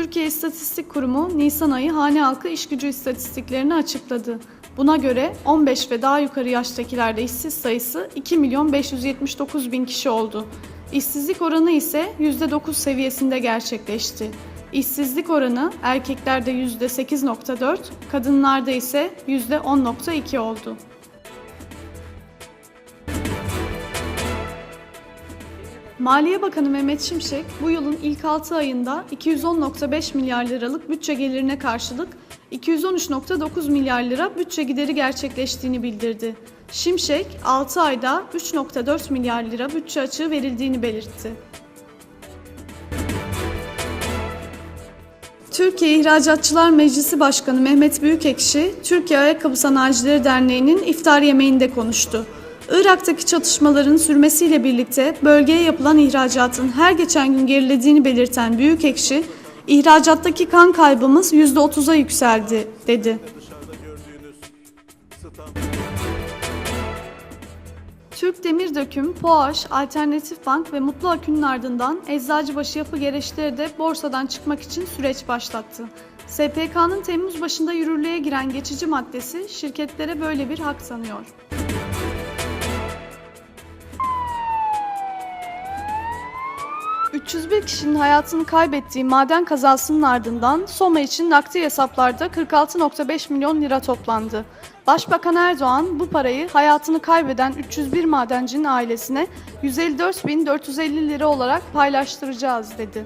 Türkiye İstatistik Kurumu Nisan ayı hane halkı iş gücü istatistiklerini açıkladı. Buna göre 15 ve daha yukarı yaştakilerde işsiz sayısı 2 milyon 579 bin kişi oldu. İşsizlik oranı ise %9 seviyesinde gerçekleşti. İşsizlik oranı erkeklerde %8.4, kadınlarda ise %10.2 oldu. Maliye Bakanı Mehmet Şimşek bu yılın ilk 6 ayında 210.5 milyar liralık bütçe gelirine karşılık 213.9 milyar lira bütçe gideri gerçekleştiğini bildirdi. Şimşek 6 ayda 3.4 milyar lira bütçe açığı verildiğini belirtti. Türkiye İhracatçılar Meclisi Başkanı Mehmet Büyükekşi, Türkiye Ayakkabı Sanayicileri Derneği'nin iftar yemeğinde konuştu. Irak'taki çatışmaların sürmesiyle birlikte bölgeye yapılan ihracatın her geçen gün gerilediğini belirten Büyükekşi, ihracattaki kan kaybımız %30'a yükseldi, dedi. Türk Demir Döküm, Poaş, Alternatif Bank ve Mutlu Akü'nün ardından Eczacıbaşı Yapı Gereçleri de borsadan çıkmak için süreç başlattı. SPK'nın Temmuz başında yürürlüğe giren geçici maddesi şirketlere böyle bir hak tanıyor. ...301 kişinin hayatını kaybettiği maden kazasının ardından Soma için nakdi hesaplarda 46.5 milyon lira toplandı. Başbakan Erdoğan bu parayı hayatını kaybeden 301 madencinin ailesine 154.450 lira olarak paylaştıracağız dedi.